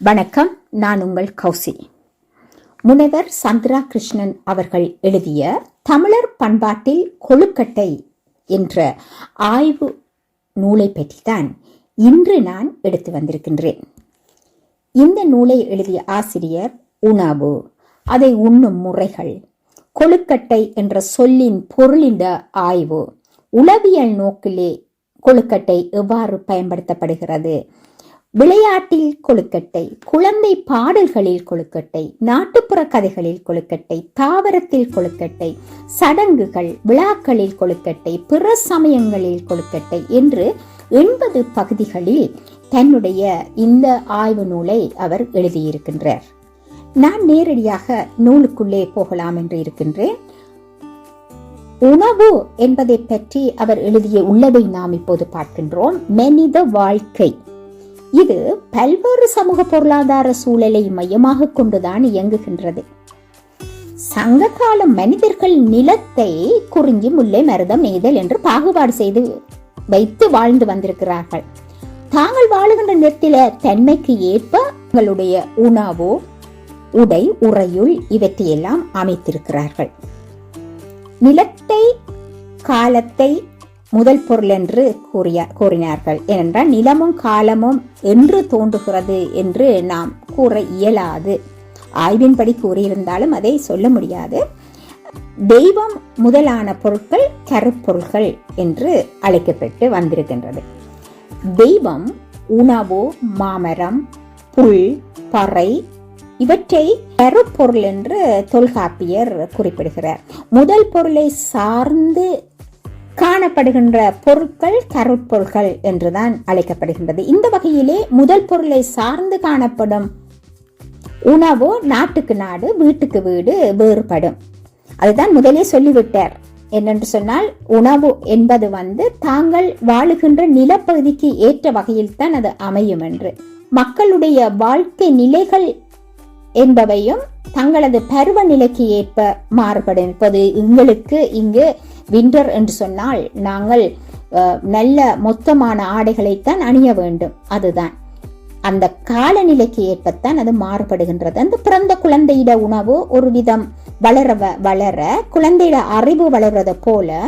வணக்கம் நான் உங்கள் கௌசி. முனைவர் சந்திரா கிருஷ்ணன் அவர்கள் எழுதிய தமிழர் பண்பாட்டில் கொழுக்கட்டை என்ற ஆய்வு நூலை பற்றித்தான் இன்று நான் எடுத்து வந்திருக்கின்றேன். இந்த நூலை எழுதிய ஆசிரியர் உணவு அதை உண்ணும் முறைகள் கொழுக்கட்டை என்ற சொல்லின் பொருளின் ஆய்வு உளவியல் நோக்கிலே கொழுக்கட்டை எவ்வாறு பயன்படுத்தப்படுகிறது விளையாட்டில் கொழுக்கட்டை குழந்தை பாடல்களில் கொழுக்கட்டை நாட்டுப்புற கதைகளில் கொழுக்கட்டை தாவரத்தில் கொழுக்கட்டை சடங்குகள் விழாக்களில் கொழுக்கட்டை பிற சமயங்களில் கொழுக்கட்டை என்று எண்பது பகுதிகளில் தன்னுடைய இந்த ஆய்வு நூலை அவர் எழுதியிருக்கின்றார். நான் நேரடியாக நூலுக்குள்ளே போகலாம் என்று இருக்கின்றேன். உணவு என்பதை பற்றி அவர் எழுதிய உள்ளதை நாம் இப்போது பார்க்கின்றோம். மனித வாழ்க்கை. இது பல்வேறு சமூக பொருளாதார சூழலை மையமாக கொண்டுதான் இயங்குகின்றது. சங்ககால மனிதர்கள் நிலத்தை குறிஞ்சி முல்லை மருதம் நெய்தல் என்று பாகுபாடு செய்து வைத்து வாழ்ந்து வந்திருக்கிறார்கள். தாங்கள் வாழுகின்ற நிலத்தில தன்மைக்கு ஏற்ப தங்களுடைய உணவு உடை உறையுள் இவற்றையெல்லாம் அமைத்திருக்கிறார்கள். நிலத்தை காலத்தை முதல் பொருள் என்று கூறிய கூறினார்கள். ஏனென்றால் நிலமும் காலமும் என்று தோன்றுகிறது என்று நாம் கூற இயலாது. ஆய்வின்படி கூறியிருந்தாலும் அதை சொல்ல முடியாது. தெய்வம் முதலான பொருட்கள் கருப்பொருள்கள் என்று அழைக்கப்பட்டு வந்திருக்கின்றது. தெய்வம் உணவு மாமரம் புல் பறை இவற்றை கருப்பொருள் என்று தொல்காப்பியர் குறிப்பிடுகிறார். முதல் பொருளை சார்ந்து காணப்படுகின்ற பொருட்கள் கருட்பொருட்கள் என்றுதான் அழைக்கப்படுகின்றது. இந்த வகையிலே முதல் பொருளை சார்ந்து காணப்படும் உணவு நாட்டுக்கு நாடு வீட்டுக்கு வீடு வேறுபடும். அதுதான் முதலே சொல்லிவிட்டார். என்னென்று சொன்னால் உணவு என்பது வந்து தாங்கள் வாழுகின்ற நிலப்பகுதிக்கு ஏற்ற வகையில் தான் அது அமையும் என்று. மக்களுடைய வாழ்க்கை நிலைகள் என்பவையும் தங்களது பருவநிலைக்கு ஏற்ப மாறுபடும். இப்போது எங்களுக்கு இங்கு விண்டர் என்று சொன்னால் நாங்கள் நல்ல மொத்தமான ஆடைகளைத்தான் அணிய வேண்டும். அதுதான். அந்த காலநிலைக்கு ஏற்பத்தான் அது மாறுபடுகின்றது. அந்த பிறந்த குழந்தையிட உணவு ஒரு விதம் வளர வளர குழந்தையிட அறிவு வளர்றது போல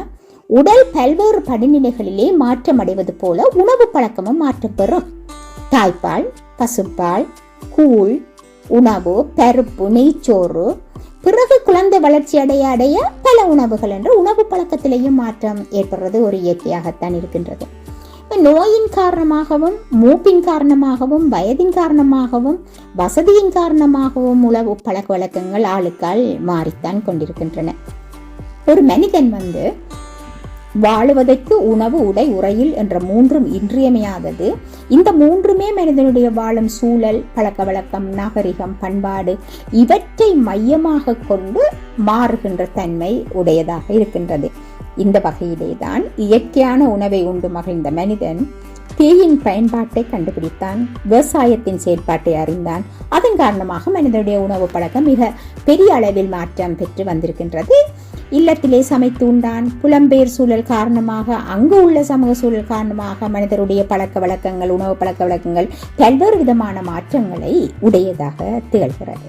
உடல் பல்வேறு படிநிலைகளிலே மாற்றம் அடைவது போல உணவு பழக்கமும் மாற்றம் பெறும். தாய்ப்பால் பசுப்பால் கூழ் உணவு பருப்பு நெய்ச்சோறு பிறகு குழந்தை வளர்ச்சி அடைய அடைய பல உணவுகள் என்று உணவு பழக்கத்திலேயும் மாற்றம் ஏற்படுறது ஒரு இயற்கையாகத்தான் இருக்கின்றது. நோயின் காரணமாகவும் மூப்பின் காரணமாகவும் வயதின் காரணமாகவும் வசதியின் காரணமாகவும் உணவு பழக்க வழக்கங்கள் ஆளுக்கால் மாறித்தான் கொண்டிருக்கின்றன. ஒரு மனிதன் வந்து வாழுவதற்கு உணவு உடை உரையில் என்ற மூன்றும் இன்றியமையாதது. இந்த மூன்றுமே மனிதனுடைய வாழும் சூழல் பழக்க வழக்கம் நாகரிகம் பண்பாடு இவற்றை மையமாக கொண்டு மாறுகின்ற தன்மை உடையதாக இருக்கின்றது. இந்த வகையிலே தான் இயற்கையான உணவை உண்டு மகிழ்ந்த மனிதன் தேயின் பயன்பாட்டை கண்டுபிடித்தான் விவசாயத்தின் செயல்பாட்டை அறிந்தான். அதன் காரணமாக மனிதனுடைய உணவு பழக்கம் மிக பெரிய அளவில் மாற்றம் பெற்று வந்திருக்கின்றது. இல்லத்திலே சமைத்து உண்டான். புலம்பெயர் சூழல் காரணமாக அங்கு உள்ள சமூக சூழல் காரணமாக மனிதருடைய பழக்க வழக்கங்கள் உணவு பழக்க வழக்கங்கள் பல்வேறு விதமான மாற்றங்களை உடையதாக திகழ்கிறது.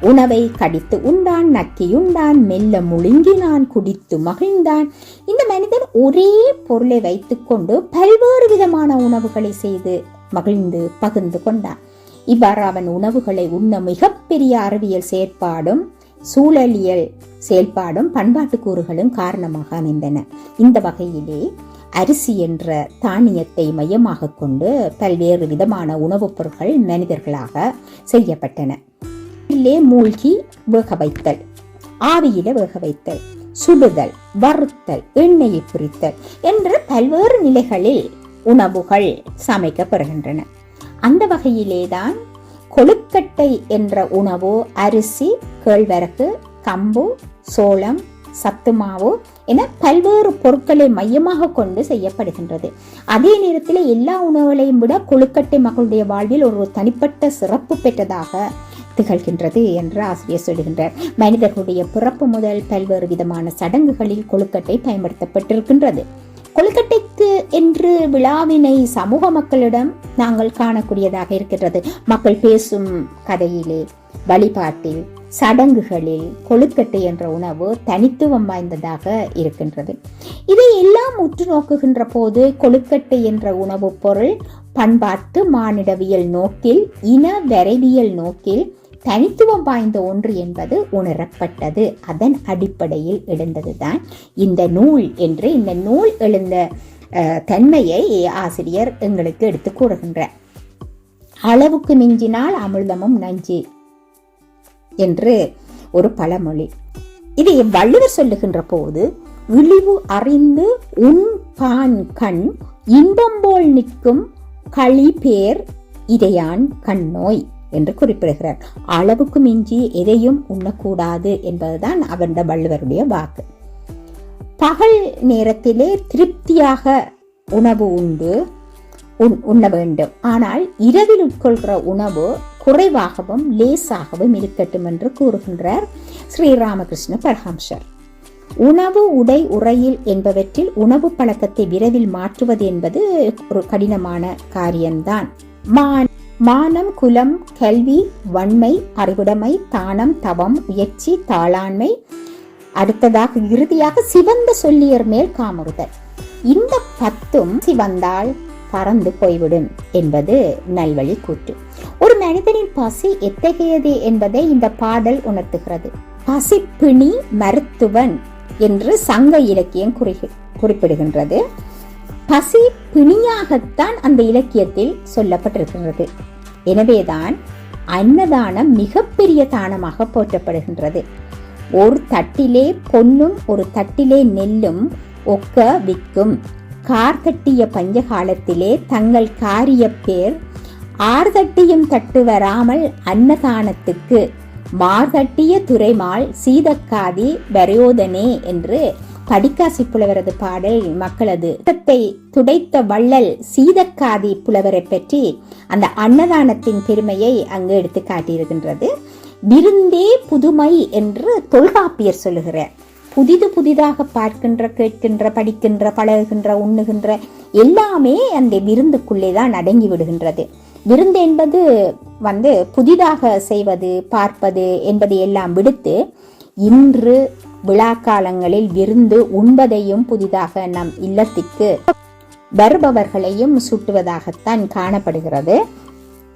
உணவை கடித்து உண்டான் நக்கியுண்டான் மெல்ல முழுங்கினான் குடித்து மகிழ்ந்தான். இந்த மனிதன் ஒரே பொருளை வைத்துக்கொண்டு பல்வேறு விதமான உணவுகளை செய்து மகிழ்ந்து பகிர்ந்து கொண்டான். இவ்வாறு அவன் உணவுகளை உண்ண மிகப்பெரிய அறிவியல் செயற்பாடும் சூழலியல் செயல்பாடும் பண்பாட்டு கூறுகளும் காரணமாக அமைந்தன. இந்த வகையிலே அரிசி என்ற தானியத்தை மையமாக கொண்டு பல்வேறு விதமான உணவுப் பொருட்கள் மனிதர்களாக செய்யப்பட்டன. நெல்லே மூழ்கி வேக வைத்தல் ஆவியில வேக வைத்தல் சுடுதல் வறுத்தல் எண்ணெயை பொரித்தல் என்று பல்வேறு நிலைகளில் உணவுகள் சமைக்கப்படுகின்றன அந்த வகையிலேதான் கொழுக்கட்டை என்ற உணவு அரிசி கேழ்வரகு கம்பு சோளம் சத்து மாவு என பல்வேறு பொருட்களை மையமாக கொண்டு செய்யப்படுகின்றது. அதே நேரத்தில் எல்லா உணவுகளையும் விட கொழுக்கட்டை மக்களுடைய வாழ்வில் ஒரு தனிப்பட்ட சிறப்பு பெற்றதாக திகழ்கின்றது என்று ஆசிரியர் சொல்கின்றார். மனிதர்களுடைய பிறப்பு முதல் பல்வேறு விதமான சடங்குகளில் கொழுக்கட்டை பயன்படுத்தப்பட்டிருக்கின்றது. கொழுக்கட்டைக்கு என்று விழாவினை சமூக மக்களிடம் நாங்கள் காணக்கூடியதாக இருக்கின்றது. மக்கள் பேசும் கதையிலே வழிபாட்டில் சடங்குகளில் கொழுக்கட்டை என்ற உணவு தனித்துவம் வாய்ந்ததாக இருக்கின்றது. இதை எல்லாம் உற்று நோக்குகின்ற போது கொழுக்கட்டை என்ற உணவுப் பொருள் பண்பாட்டு மானிடவியல் நோக்கில் இன வரைவியல் நோக்கில் தனித்துவம் வாய்ந்த ஒன்று என்பது உணரப்பட்டது. அதன் அடிப்படையில் எழுந்ததுதான் இந்த நூல் என்று இந்த நூல் எழுந்த தன்மையை ஆசிரியர் எங்களுக்கு எடுத்து கூறுகின்றார். அளவுக்கு மிஞ்சினால் அமிர்தமும் நஞ்சு என்று ஒரு பழமொழி. இதை வள்ளுவர் சொல்லுகின்ற போது இழிவு அறிந்து உன் பான் கண் இன்பம் போல் நிற்கும் களி பேர் இதையான் கண்ணோய். என்று குறிப்பிடுகிறார். அளவுக்கு மிஞ்சி எதையும் உண்ணக்கூடாது என்பதுதான் அவருடைய வள்ளுவருடைய வாக்கு. பகல் நேரத்திலே திருப்தியாக உணவு உண்டு உண்- உண்ண வேண்டும். ஆனால் இரவில் உட்கொள்கிற உணவு குறைவாகவும் லேசாகவும் இருக்கட்டும் என்று கூறுகின்றார் ஸ்ரீராமகிருஷ்ண பரஹம்சர் உணவு உடை உறையில் என்பவற்றில் உணவு பழக்கத்தை விரைவில் மாற்றுவது என்பது ஒரு கடினமான காரியம்தான். மான் மானம் குலம் கல்வி வன்மை அறிவுடைமை தானம் தவம் முயற்சி தாளாண்மை. அடுத்ததாக இறுதியாக சிவந்த சொல்லியர் மேல் காமுறுதல் இந்த பத்தும் சிவந்தால் பறந்து போய்விடும் என்பது நல்வழி கூற்று. ஒரு மனிதனின் பசி எத்தகையது என்பதை இந்த பாடல் உணர்த்துகிறது. பசிப்பிணி மருத்துவன் என்று சங்க இலக்கியம் குறி- குறிப்பிடுகின்றது. பசி பிணியாகத்தான் அந்த இலக்கியத்தில் சொல்லப்பட்டிருக்கின்றது. எனவேதான் அன்னதானம் மிகப்பெரிய தானமாக போற்றப்படுகின்றது. ஒரு தட்டிலே பொன்னும் ஒரு தட்டிலே நெல்லும் ஒக்க விற்கும் கார் தட்டிய பஞ்சகாலத்திலே தங்கள் காரிய பேர் ஆர்தட்டியும் தட்டு வராமல் அன்னதானத்துக்கு மார்தட்டிய துறைமால் சீதக்காதி வரையோதனே என்று படிக்காசி புலவரது பாடல் மக்களது ரத்தத்தை துடைத்த வள்ளல் சீதக்காதி புலவரை பற்றி அந்த அன்னதானத்தின் பெருமையை அங்கு எடுத்து காட்டியிருக்கின்றது. விருந்தே புதுமை என்று தொல்காப்பியர் சொல்லுகிறார். புதிது புதிதாக பார்க்கின்ற கேட்கின்ற படிக்கின்ற பழகுகின்ற உண்ணுகின்ற எல்லாமே அந்த விருந்துக்குள்ளே தான் அடங்கி விடுகின்றது. விருந்து என்பது வந்து புதிதாக செய்வது பார்ப்பது என்பதை எல்லாம் விடுத்து இன்று விழாக்காலங்களில் விருந்து உண்பதையும் புதிதாக நம் இல்லத்திற்கு வருபவர்களையும் சுட்டுவதாகத்தான் காணப்படுகிறது.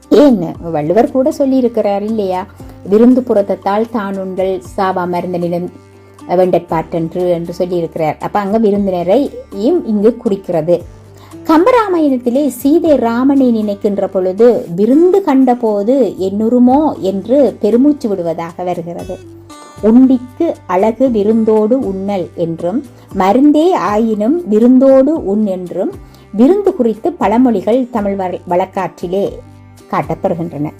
ஏன்? வள்ளுவர் கூட சொல்லியிருக்கிறார் இல்லையா? விருந்து புறத்தத்தால் தான் உண்டல் சாவா மருந்தனிடம் வெண்டற்பாற்றன்று என்று சொல்லியிருக்கிறார். அப்ப அங்க விருந்தினரையும் இங்கு குறிக்கிறது. கம்பராமாயணத்திலே சீதை ராமனை நினைக்கின்ற பொழுது விருந்து கண்டபோது என்னுருமோ என்று பெருமூச்சு விடுவதாக வருகிறது. உண்டிக்கு அழகு விருந்தோடு உண்ணல் என்றும் மருந்தே ஆயினும் விருந்தோடு உண் என்றும் விருந்து குறித்து பழமொழிகள் தமிழ் வழக்காற்றிலே காட்டப்படுகின்றன.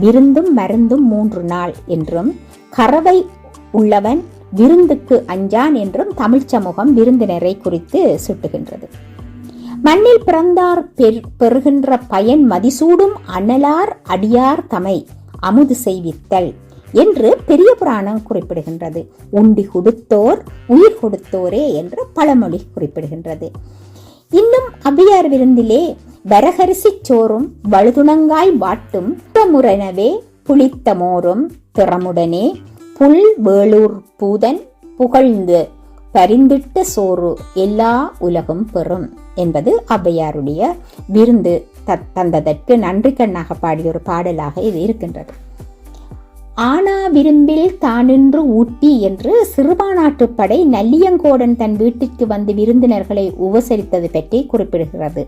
விருந்தும் மருந்தும் மூன்று நாள் என்றும் கறவை உள்ளவன் விருந்துக்கு அஞ்சான் என்றும் தமிழ்ச் சமூகம் விருந்தினரை குறித்து சுட்டுகின்றது. மண்ணில் பிறந்தார் பெர்- பெறுகின்ற பயன் மதிசூடும் அனலார் அடியார் தமை அமுது செய்வித்தல். என்று பெரிய புராணம் குறிப்பிடுகின்றது. உண்டி கொடுத்தோர் உயிர் கொடுத்தோரே என்று பழமொழி குறிப்பிடுகின்றது. இன்னும் அபியார் விருந்திலே வரகரிசி சோறும் வழுதுணங்காய் வாட்டும் புறமுறனவே புளித்த மோரும் திறமுடனே புல் வேளூர் பூதன் புகழ்ந்து பரிந்திட்ட சோறு எல்லா உலகம் பெறும் என்பது ஔவையாருடைய விருந்து தந்ததற்கு நன்றி கண்ணாக பாடிய ஒரு பாடலாக இது இருக்கின்றது. ஆனா விரும்பில் தானின்று ஊட்டி என்று சிறுபானாட்டுப் படை நல்லியங்கோடன் தன் வீட்டிற்கு வந்து விருந்தினர்களை உபசரித்தது பற்றி குறிப்பிடுகிறது.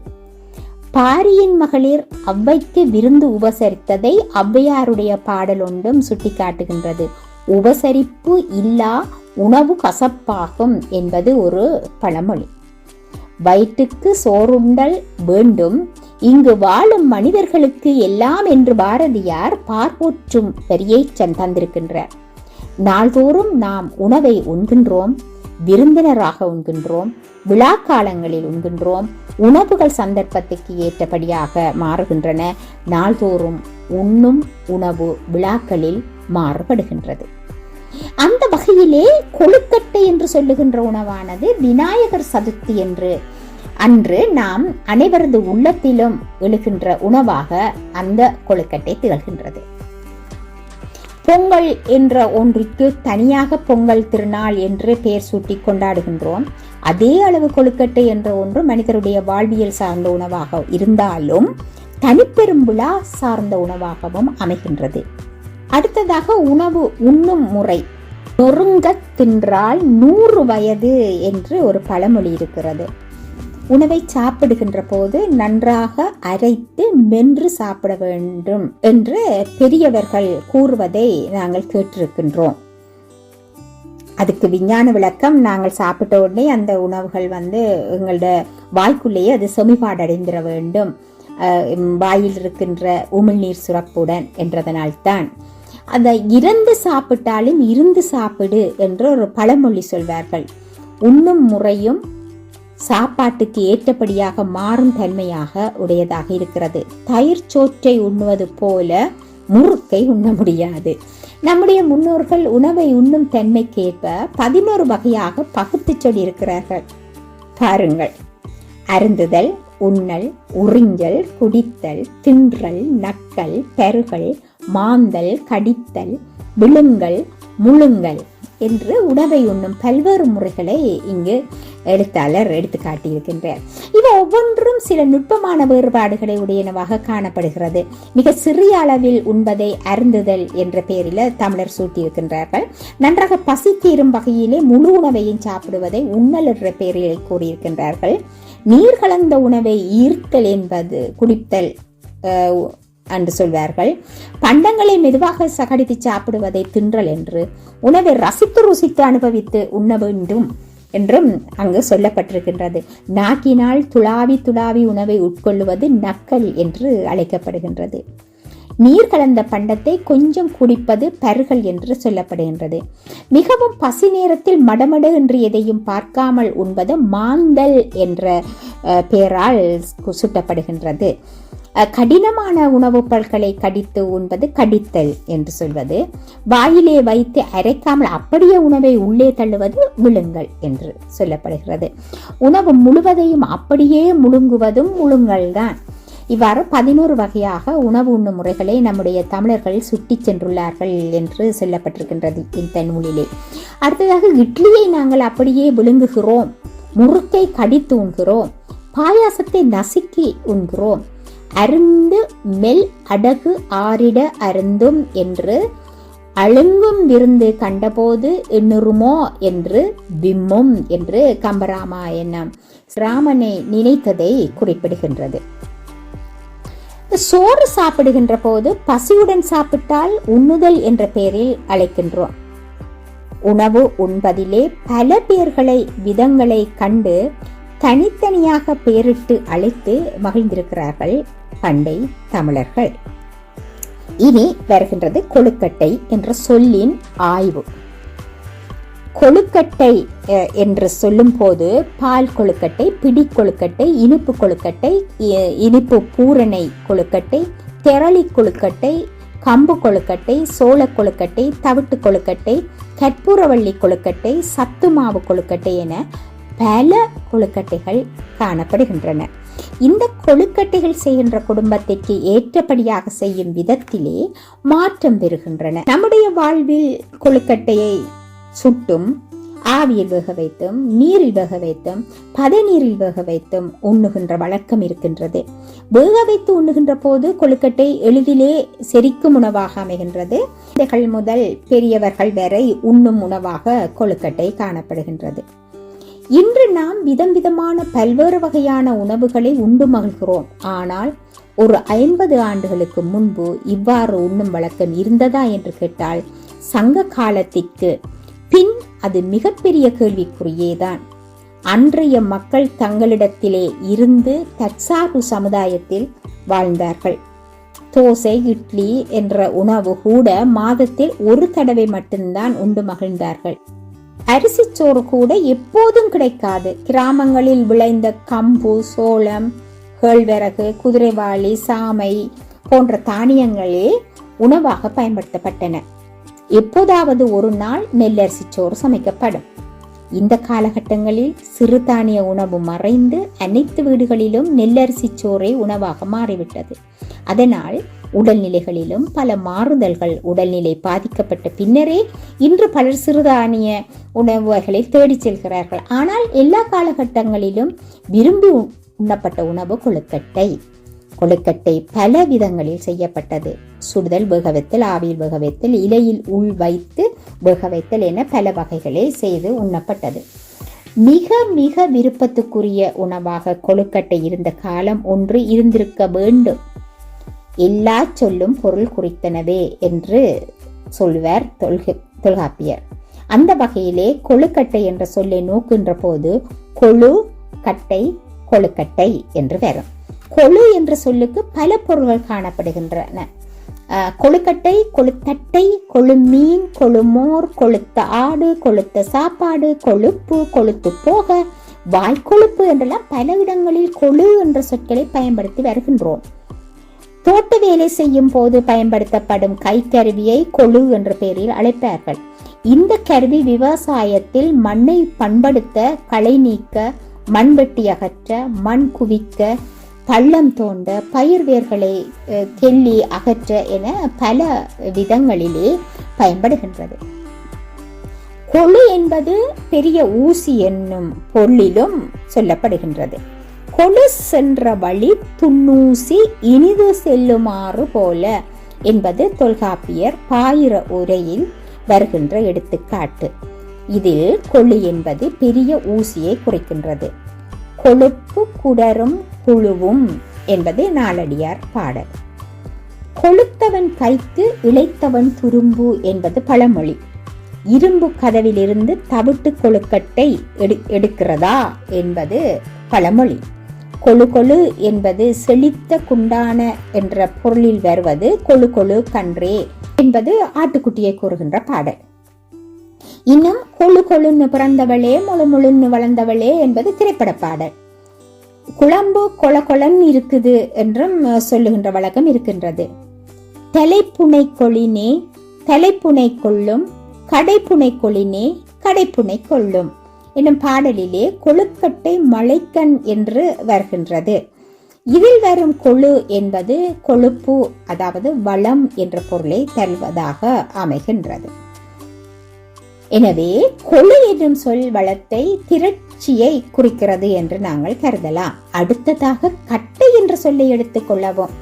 பாரியின் மகளிர் அவ்வைக்கு விருந்து உபசரித்ததை ஔவையாருடைய பாடல் ஒன்றும் சுட்டிக்காட்டுகின்றது. உபசரிப்பு இல்லா உணவு கசப்பாகும் என்பது ஒரு பழமொழி. வயிற்றுக்கு சோறுண்டல் வேண்டும். இங்கு வாழும் மனிதர்களுக்கு எல்லாம் என்று பாரதியார் பார்ப்போற்றும் பெரியச்சன் தந்திருக்கின்றார். நாள்தோறும் நாம் உணவை உண்கின்றோம் விருந்தினராக உண்கின்றோம் விழா காலங்களில் உண்கின்றோம் உணவுகள் சந்தர்ப்பத்துக்கு ஏற்றபடியாக மாறுகின்றன. நாள்தோறும் உண்ணும் உணவு விழாக்களில் மாறுபடுகின்றது. அந்த வகையிலே கொழுக்கட்டை என்று சொல்லுகின்ற உணவானது விநாயகர் சதுர்த்தி என்று. அன்று நாம் அனைவரது உள்ளத்திலும் எழுகின்ற உணவாக அந்த கொழுக்கட்டை திகழ்கின்றது. பொங்கல் என்ற ஒன்றுக்கு தனியாக பொங்கல் திருநாள் என்று பெயர் சூட்டி கொண்டாடுகின்றோம். அதே அளவு கொழுக்கட்டை என்ற ஒன்று மனிதருடைய வாழ்வியல் சார்ந்த உணவாக இருந்தாலும் தனிப்பெரும் விழா சார்ந்த உணவாகவும் அமைகின்றது. அடுத்ததாக உணவு உண்ணும் முறை. நொறுங்க தின்றால் நூறு வயது என்று ஒரு பழமொழி இருக்கிறது. உணவை சாப்பிடுகின்ற போது நன்றாக அரைத்து மென்று சாப்பிட வேண்டும் என்று பெரியவர்கள் கூறுவதை நாங்கள் கேட்டிருக்கின்றோம். அதுக்கு விஞ்ஞான விளக்கம் நாங்கள் சாப்பிட்ட உடனே அந்த உணவுகள் வந்து எங்களோட வாய்க்குள்ளேயே அது செமிபாடடைந்திட வேண்டும். வாயில் இருக்கின்ற உமிழ்நீர் சுரப்புடன் என்றதனால்தான். அந்த இறந்து சாப்பிட்டாலும் இருந்து சாப்பிடு என்று ஒரு பழமொழி சொல்வார்கள். உண்ணும் முறையும் சாப்பாட்டுக்கு ஏற்றபடியாக மாறும் தன்மையாக உடையதாக இருக்கிறது. தயிர் சோற்றை உண்ணுவது போல முறுக்கை உண்ண முடியாது. நம்முடைய முன்னோர்கள் உணவை உண்ணும் தன்மைக்கேற்ப பதினோரு வகையாக பகுத்து சொல்லியிருக்கிறார்கள். பாருங்கள். அருந்துதல் உண்ணல் உறிஞ்சல் குடித்தல் தின்றல் நக்கல் பெருகல் மாந்தல் கடித்தல் விழுங்கல் முழுங்கள் என்று உணவை உண்ணும் பல்வேறு முறைகளை இங்கு எழுத்தாளர் எடுத்து காட்டியிருக்கின்றார். இவை ஒவ்வொன்றும் சில நுட்பமான வேறுபாடுகளை உடையனவாக காணப்படுகிறது. மிக சிறிய அளவில் உண்பதை அருந்துதல் என்ற பெயரில் தமிழர் சூட்டியிருக்கின்றார்கள். நன்றாக பசி தீரும் வகையிலே முழு உணவையும் சாப்பிடுவதை உண்ணல் என்ற பெயரில் கூறியிருக்கின்றார்கள். நீர் கலந்த உணவை ஈர்த்தல் என்பது குடித்தல் என்று சொல்வார்கள். பண்டங்களை மெதுவாக சகடித்து சாப்பிடுவதை தின்றல் என்று உணவை ரசித்து ருசித்து அனுபவித்து உண்ண வேண்டும் என்றும் அங்கு சொல்லப்பட்டிருக்கின்றது. நாக்கினால் துளாவி துளாவி உணவை உட்கொள்ளுவது நக்கல் என்று அழைக்கப்படுகின்றது. நீர் கலந்த பண்டத்தை கொஞ்சம் குடிப்பது பருகல் என்று சொல்லப்படுகின்றது. மிகவும் பசி நேரத்தில் மடமடு என்று எதையும் பார்க்காமல் உண்பது மாந்தல் என்ற அஹ், பெயரால் சுட்டப்படுகின்றது. கடினமான உணவுப் பொருட்களை கடித்து உண்பது கடித்தல் என்று சொல்வது. வாயிலே வைத்து அரைக்காமல் அப்படியே உணவை உள்ளே தள்ளுவது விழுங்கள் என்று சொல்லப்படுகிறது. உணவு முழுவதையும் அப்படியே முழுங்குவதும் முழுங்கல்தான். இவ்வாறு பதினோரு வகையாக உணவு உண்ணும் முறைகளை நம்முடைய தமிழர்கள் சுட்டிச் சென்றுள்ளார்கள் என்று சொல்லப்பட்டிருக்கின்றது இந்த நூலிலே. அடுத்ததாக இட்லியை நாங்கள் அப்படியே விழுங்குகிறோம் முறுக்கை கடித்து உண்கிறோம் பாயாசத்தை நசுக்கி உண்கிறோம் அருந்து மெல் அடகு ஆறிட அருந்தும் என்று அழுங்கும் விருந்து கண்டபோது எண்ணுருமோ என்று விம்மும் என்று கம்பராமாயணம் ராமனை நினைத்ததை குறிப்பிடுகின்றது. சோறு சாப்பிடுகின்ற போது பசியுடன் சாப்பிட்டால் உண்ணுதல் என்ற பெயரில் அழைக்கின்றோம். உணவு உண்பதிலே பல பேர்களை விதங்களை கண்டு தனித்தனியாக பெயரிட்டு அழைத்து மகிழ்ந்திருக்கிறார்கள். பண்டை தமிழர்கள். இனி வருகின்றது கொழுக்கட்டை என்ற சொல்லின் ஆய்வு. கொழுக்கட்டை என்று என்று சொல்லும்போது பால் கொழுக்கட்டை பிடி கொழுக்கட்டை இனிப்பு கொழுக்கட்டை இ- இனிப்பு பூரணை கொழுக்கட்டை திரளி கொழுக்கட்டை கம்பு கொழுக்கட்டை சோள கொழுக்கட்டை தவிட்டு கொழுக்கட்டை கற்பூரவள்ளி கொழுக்கட்டை சத்து மாவு கொழுக்கட்டை என பல கொழுக்கட்டைகள் காணப்படுகின்றன. இந்த கொழுக்கட்டைகள் செய்கின்ற குடும்பத்திற்கு ஏற்றபடியாக செய்யும் விதத்திலே மாற்றம் பெறுகின்றன. நம்முடைய வாழ்வில் கொழுக்கட்டையை சுட்டும் ஆவியில் வேக வைத்தும் நீரில் வேக வைத்தும் பதநீரில் வேக வைத்தும் உண்ணுகின்ற வழக்கம் இருக்கின்றது. வேக வைத்து உண்ணுகின்ற போது கொழுக்கட்டை எளிதிலே செரிக்கும் உணவாக அமைகின்றது. குழந்தைகள் முதல் பெரியவர்கள் வரை உண்ணும் உணவாக கொழுக்கட்டை காணப்படுகின்றது. இன்று நாம் விதம் விதமான பல்வேறு வகையான உணவுகளை உண்டு மகிழ்கிறோம். ஆனால் ஒரு ஐம்பது ஆண்டுகளுக்கு முன்பு இவ்வாறு உண்ணும் வழக்கம் இருந்ததா என்று கேட்டால் சங்க காலத்திற்கு பின் அது மிகப்பெரிய கேள்விக்குரியேதான் அன்றைய மக்கள் தங்களிடத்திலே இருந்து தற்சார்பு சமுதாயத்தில் வாழ்ந்தார்கள். தோசை இட்லி என்ற உணவு கூட மாதத்தில் ஒரு தடவை மட்டும்தான் உண்டு மகிழ்ந்தார்கள். அரிசிச்சோறு கூட எப்போதும் கிடைக்காது. கிராமங்களில் விளைந்த கம்பு சோளம் கேழ்வரகு குதிரைவாளி சாமை போன்ற தானியங்களே உணவாக பயன்படுத்தப்பட்டன. எப்போதாவது ஒரு நாள் நெல்லரிசி சோறு சமைக்கப்படும். இந்த காலகட்டங்களில் சிறுதானிய உணவு மறைந்து அனைத்து வீடுகளிலும் நெல்லரிசி சோறே உணவாக மாறிவிட்டது. அதனால் உடல்நிலைகளிலும் பல மாறுதல்கள் உடல்நிலை பாதிக்கப்பட்ட பின்னரே இன்று பலர் சிறுதானிய உணவுகளை தேடிச் செல்கிறார்கள். ஆனால் எல்லா காலகட்டங்களிலும் விரும்பி உண்ணப்பட்ட உணவு கொழுக்கட்டை. கொழுக்கட்டை பல விதங்களில் செய்யப்பட்டது. சுடுதல் வேக வைத்தல் ஆவியில் வேக வைத்தல் இலையில் உள் வைத்து வேக வைத்தல் என பல வகைகளை செய்து உண்ணப்பட்டது. மிக மிக விருப்பத்துக்குரிய உணவாக கொழுக்கட்டை இருந்த காலம் ஒன்று இருந்திருக்க வேண்டும். எல்லா சொல்லும் பொருள் குறித்தனவே என்று சொல்வார் தொல்கு தொல்காப்பியர். அந்த வகையிலே கொழுக்கட்டை என்ற சொல்லை நோக்குகின்ற போது கொழு கட்டை கொழுக்கட்டை என்று வரும் கொழு என்ற சொல்லுக்கு பல பொருள்கள் காணப்படுகின்றன. கொழுக்கட்டை கொழுத்தட்டை கொழுமீன் கொழுமோர் கொழுத்த ஆடு கொழுத்த சாப்பாடு கொழுப்பு கொழுத்து போக வாய்க்கொழுப்பு என்றெல்லாம் பல இடங்களில் கொழு என்ற சொற்களை பயன்படுத்தி வருகின்றோம். தோட்ட வேலை செய்யும் போது பயன்படுத்தப்படும் கைக்கருவியை கொழு என்ற பெயரில் அழைப்பார்கள். இந்த கருவி விவசாயத்தில் மண்ணை பண்படுத்த களை நீக்க மண்வெட்டி அகற்ற மண் குவிக்க பள்ளம் தோண்ட பயிர் வேர்களை கெல்லி அகற்ற என பல விதங்களிலே பயன்படுகின்றது. கொழு என்பது பெரிய ஊசி என்னும் பொருளிலும் சொல்லப்படுகின்றது. கொடு சென்ற வழி துண்ணூசி இனிது செல்லுமாறு போல என்பது தொல்காப்பியர் பாயிர உரையில் வருகின்ற எடுத்துக்காட்டு. இதில் கொழு என்பது பெரிய ஊசியை குறிக்கின்றது. கொழுப்பு குடரும் குழுவும் என்பது நாளடியார் பாடல். கொழுத்தவன் கைத்து இளைத்தவன் துரும்பு என்பது பழமொழி. இரும்பு கதவிலிருந்து தவிட்டு கொழுக்கட்டை எடு எடுக்கிறதா என்பது பழமொழி. கொழு கொழு என்பது செழித்த குண்டான என்ற பொருளில் வருவது கொழு கொழு கன்றே என்பது ஆட்டுக்குட்டியை கூறுகின்ற பாடல். இன்னும் கொழு கொழுன்னு பிறந்தவளே முழு முழுன்னு வளர்ந்தவளே என்பது திரைப்பட பாடல். குழம்பு கொல கொலன்னு இருக்குது என்றும் சொல்லுகின்ற வழக்கம் இருக்கின்றது. தலைப்புனை கொளினே தலைப்புனை கொள்ளும் கடைப்புனை கொளினே கடைப்புனை கொள்ளும் என்னும் பாடலிலே கொழுக்கட்டை மலைக்கண் என்று வருகின்றது. இதில் வரும் கொழு என்பது கொழுப்பு அதாவது வளம் என்ற பொருளை தருவதாக அமைகின்றது. எனவே கொழு என்னும் சொல் வளத்தை திரட்சியை குறிக்கிறது என்று நாங்கள் கருதலாம். அடுத்ததாக கட்டை என்ற சொல்லை எடுத்துக் கொள்ளவும்.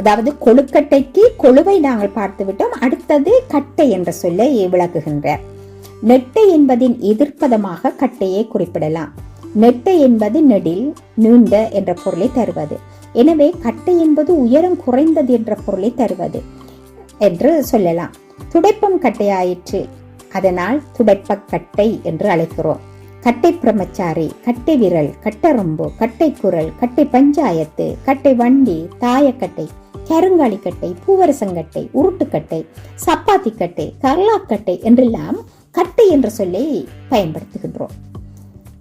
அதாவது கொழுக்கட்டைக்கு கொழுவை நாங்கள் பார்த்து விட்டோம் அடுத்தது கட்டை என்ற சொல்லை விளக்குகின்றார். நெட்டை என்பதின் எதிர்ப்பதமாக கட்டையை குறிப்பிடலாம். நெட்டை என்பது நெடில் நீண்ட என்ற பொருளை தருவது. எனவே கட்டை என்பது உயரம் குறைந்தது என்ற பொருளை தருவது என்று சொல்லலாம். துடைப்பம் கட்டையாயிற்று. அதனால் துடைப்ப கட்டை என்று அழைக்கிறோம். கட்டை பிரம்மச்சாரி கட்டை விரல் கட்டரம்பு கட்டை குரல் கட்டை பஞ்சாயத்து கட்டை வண்டி தாயக்கட்டை கருங்காலிக்கட்டை பூவரசங்கட்டை உருட்டுக்கட்டை சப்பாத்திக்கட்டை கர்லாக்கட்டை என்றெல்லாம் கட்டை என்ற சொல்லை பயன்படுத்துகின்றோம்.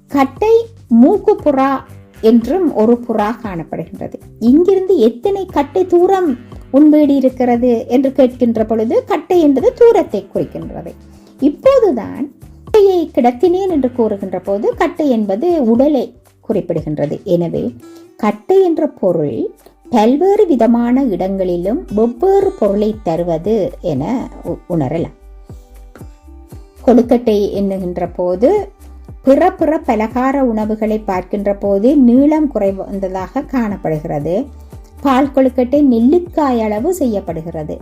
கட்டை மூக்கு புறா என்றும் ஒரு புறா காணப்படுகின்றது. இங்கிருந்து எத்தனை கட்டை தூரம் உன் இருக்கிறது என்று கேட்கின்ற பொழுது கட்டை என்பது தூரத்தை குறிக்கின்றது. இப்போதுதான் கட்டையை கிடத்தினேன் என்று கூறுகின்ற போது கட்டை என்பது உடலை குறிப்பிடுகின்றது. எனவே கட்டை என்ற பொருள் பல்வேறு விதமான இடங்களிலும் வெவ்வேறு பொருளை தருவது என உ- உணரலாம். கொழுக்கட்டை எண்ணுகின்ற போது பிற பிற பலகார உணவுகளை பார்க்கின்ற போது நீளம் குறைவந்ததாக காணப்படுகிறது. பால் கொழுக்கட்டை நெல்லிக்காய் அளவு செய்யப்படுகிறது.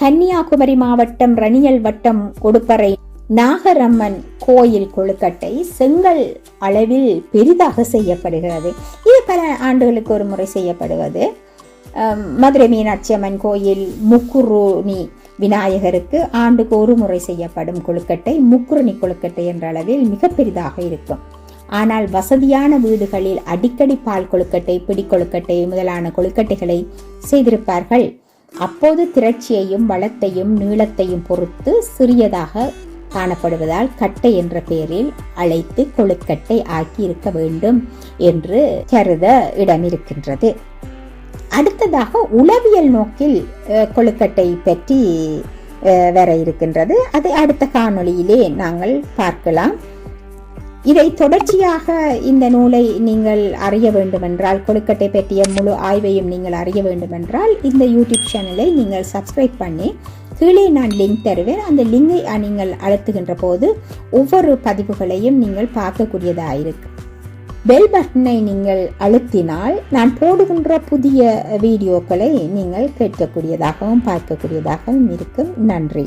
கன்னியாகுமரி மாவட்டம் ரணியல் வட்டம் கொடுப்பறை நாகரம்மன் கோயில் கொழுக்கட்டை செங்கல் அளவில் பெரிதாக செய்யப்படுகிறது. இது பல ஆண்டுகளுக்கு ஒரு முறை செய்யப்படுவது. மதுரை மீனாட்சி அம்மன் கோயில் முக்குருணி விநாயகருக்கு ஆண்டுக்கு ஒரு முறை செய்யப்படும் கொழுக்கட்டை முக்குரணி கொழுக்கட்டை என்ற அளவில் மிக பெரிதாக இருக்கும். ஆனால் வசதியான வீடுகளில் அடிக்கடி பால் கொழுக்கட்டை பிடி கொழுக்கட்டை முதலான கொழுக்கட்டைகளை செய்திருப்பார்கள். அப்போது திரட்சியையும் வளத்தையும் நீளத்தையும் பொறுத்து சிறியதாக காணப்படுவதால் கட்டை என்ற பெயரில் அழைத்து கொழுக்கட்டை ஆக்கி இருக்க வேண்டும் என்று கருத இடமிருக்கின்றது. அடுத்ததாக உளவியல் நோக்கில் கொழுக்கட்டை பற்றி அஹ், வர இருக்கின்றது. அதை அடுத்த காணொளியிலே நாங்கள் பார்க்கலாம். இதை தொடர்ச்சியாக இந்த நூலை நீங்கள் அறிய வேண்டுமென்றால் கொழுக்கட்டை பற்றிய முழு ஆய்வையும் நீங்கள் அறிய வேண்டுமென்றால் இந்த யூடியூப் சேனலை நீங்கள் சப்ஸ்கிரைப் பண்ணி கீழே நான் லிங்க் தருவேன். அந்த லிங்கை நீங்கள் அழுத்துகின்ற போது ஒவ்வொரு பதிவுகளையும் நீங்கள் பார்க்கக்கூடியதாக இருக்கு பெல் பட்டனை நீங்கள் அழுத்தினால் நான் போடுகின்ற புதிய வீடியோக்களை நீங்கள் கேட்கக்கூடியதாகவும் பார்க்கக்கூடியதாகவும் இருக்கும். நன்றி.